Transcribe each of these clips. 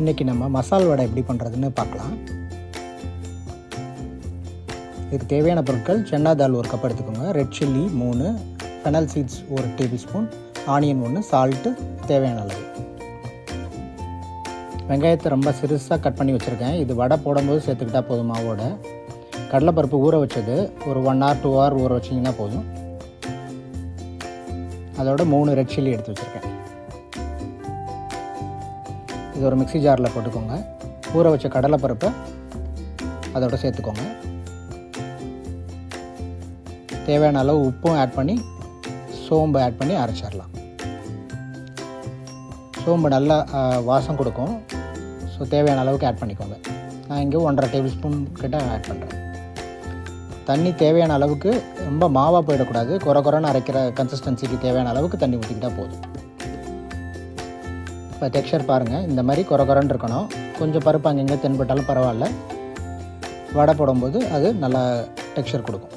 இன்றைக்கி நம்ம மசால் வடை எப்படி பண்ணுறதுன்னு பார்க்கலாம். இதுக்கு தேவையான பொருட்கள் சென்னா தால் ஒரு கப் எடுத்துக்கோங்க. ரெட் சில்லி மூணு ஃபெனல் சீட்ஸ் ஒரு டேபிள் ஸ்பூன் ஆனியன் ஒன்று சால்ட்டு தேவையான அளவு. வெங்காயத்தை ரொம்ப சிறுசாக கட் பண்ணி வச்சுருக்கேன். இது வடை போடும்போது சேர்த்துக்கிட்டா போதும் மாவோட. கடலைப்பருப்பு ஊற வச்சது ஒரு ஒன் ஹவர் டூ ஹவர் ஊற வச்சிங்கன்னா போதும். அதோட மூணு ரெட் சில்லி எடுத்து வச்சுருக்கேன். இது ஒரு மிக்ஸி ஜாரில் போட்டுக்கோங்க. ஊற வச்ச கடலைப்பருப்பை அதோட சேர்த்துக்கோங்க. தேவையான அளவு உப்பும் ஆட் பண்ணி சோம்பு ஆட் பண்ணி அரைச்சிடலாம். சோம்பு நல்லா வாசம் கொடுக்கும். ஸோ தேவையான அளவுக்கு ஆட் பண்ணிக்கோங்க. நான் இங்கே ஒன்றரை டேபிள் ஸ்பூன் கிட்ட ஆட் பண்ணுறேன் தண்ணி தேவையான அளவுக்கு ரொம்ப மாவாக போயிடக்கூடாது. குறை குறைன்னு அரைக்கிற கன்சிஸ்டன்சிக்கு தேவையான அளவுக்கு தண்ணி ஊற்றிக்கிட்டால் போதும். இப்போ டெக்ஸ்சர் பாருங்கள் இந்த மாதிரி குறை குறைன்னு இருக்கணும். கொஞ்சம் பருப்பு அங்கங்கே தென்பட்டாலும் பரவாயில்ல. வடை போடும்போது அது நல்லா டெக்ஸ்சர் கொடுக்கும்.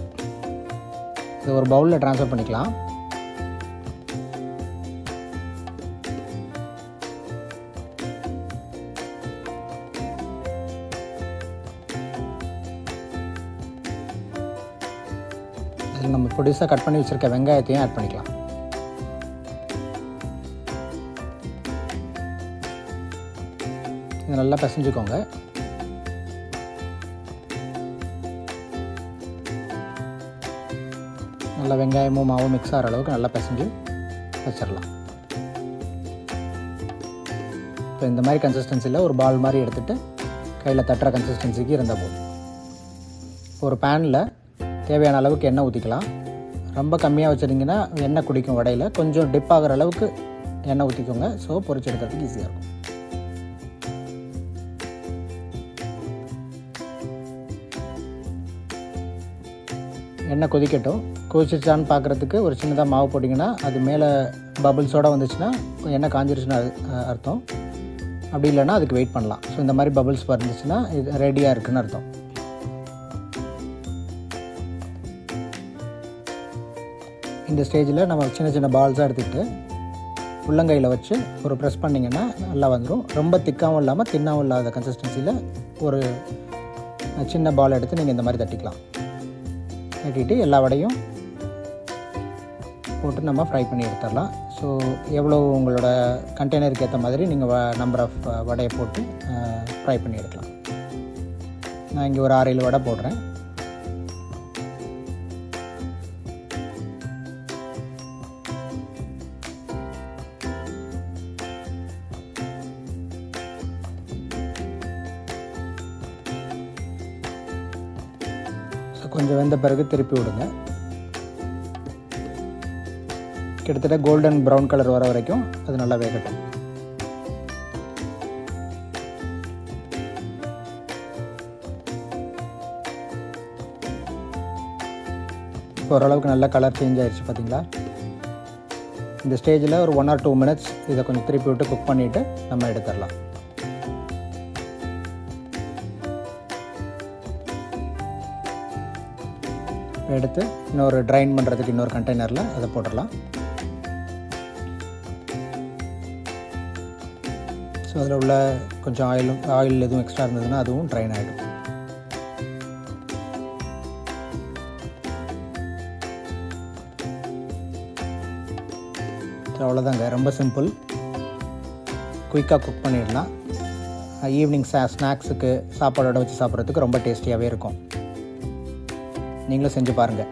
இது ஒரு பவுலில் ட்ரான்ஸ்ஃபர் பண்ணிக்கலாம். அதில் நம்ம பொடிசாக கட் பண்ணி வச்சுருக்க வெங்காயத்தையும் ஆட் பண்ணிக்கலாம். இதை நல்லா பிசைஞ்சுக்கோங்க. நல்லா வெங்காயமும் மாவும் மிக்ஸ் ஆகிற அளவுக்கு நல்லா பிசைஞ்சு வச்சிடலாம். இப்போ இந்த மாதிரி கன்சிஸ்டன்சியில் ஒரு பால் மாதிரி எடுத்துகிட்டு கையில் தட்டுற கன்சிஸ்டன்சிக்கு இருந்தால் போதும். ஒரு பேனில் தேவையான அளவுக்கு எண்ணெய் ஊற்றிக்கலாம் ரொம்ப கம்மியாக வச்சுருந்தீங்கன்னா எண்ணெய் குடிக்கும் வடையில் கொஞ்சம் டிப் ஆகிற அளவுக்கு எண்ணெய் ஊற்றிக்கோங்க ஸோ பொரிச்சு எடுக்கிறதுக்கு ஈஸியாக இருக்கும். எண்ணெய் கொதிக்கட்டும். கொதிச்சிச்சான்னு பார்க்குறதுக்கு ஒரு சின்னதாக மாவு போட்டிங்கன்னா அது மேலே பபுள்ஸோடு வந்துச்சுன்னா எண்ணெய் காஞ்சிருச்சுன்னு அர்த்தம். அப்படி இல்லைன்னா அதுக்கு வெயிட் பண்ணலாம். ஸோ இந்த மாதிரி பபுள்ஸ் வந்துச்சுன்னா இது ரெடியாக இருக்குதுன்னு அர்த்தம். இந்த ஸ்டேஜில் நம்ம சின்ன சின்ன பால்ஸாக எடுத்துக்கிட்டு உள்ளங்கையில் வச்சு ஒரு ப்ரெஸ் பண்ணிங்கன்னா நல்லா வந்துடும் ரொம்ப திக்காகவும் இல்லாமல் தின்னாகவும் இல்லாத கன்சிஸ்டன்சியில் ஒரு சின்ன பால் எடுத்து நீங்கள் இந்த மாதிரி தட்டிக்கலாம். கட்டிட்டு எல்லா வடையும் போட்டு நம்ம ஃப்ரை பண்ணி எடுத்துடலாம். ஸோ எவ்வளோ உங்களோட கண்டெய்னருக்கு ஏற்ற மாதிரி நீங்கள் நம்பர் ஆஃப் வடையை போட்டு ஃப்ரை பண்ணி எடுக்கலாம். நான் இங்கே ஒரு ஆறு ஏழு வடை போடுறேன். கொஞ்சம் வெந்த பிறகு திருப்பி விடுங்க. கிட்டத்தட்ட கோல்டன் ப்ரௌன் கலர் வர வரைக்கும் அது நல்லா வேகட்டும். இப்போ ஓரளவுக்கு நல்லா கலர் சேஞ்ச் ஆயிடுச்சு பார்த்தீங்களா இந்த ஸ்டேஜில் ஒரு ஒன் ஆர் டூ மினிட்ஸ் இதை கொஞ்சம் திருப்பி விட்டு குக் பண்ணிவிட்டு நம்ம எடுத்துடலாம். எடுத்து இன்னொரு ட்ரைன் பண்ணுறதுக்கு இன்னொரு கண்டெய்னரில் அதை போட்டுடலாம். ஸோ அதில் உள்ள கொஞ்சம் ஆயிலும் ஆயில் எதுவும் எக்ஸ்ட்ரா இருந்ததுன்னா அதுவும் ட்ரைன் ஆகிடும் அவ்வளோதாங்க ரொம்ப சிம்பிள் குயிக்காக குக் பண்ணிடலாம். ஈவினிங் ஸ்நாக்ஸுக்கு சாப்பாடோட வச்சு சாப்பிட்றதுக்கு ரொம்ப டேஸ்டியாகவே இருக்கும். நீங்களும் செஞ்சு பாருங்கள்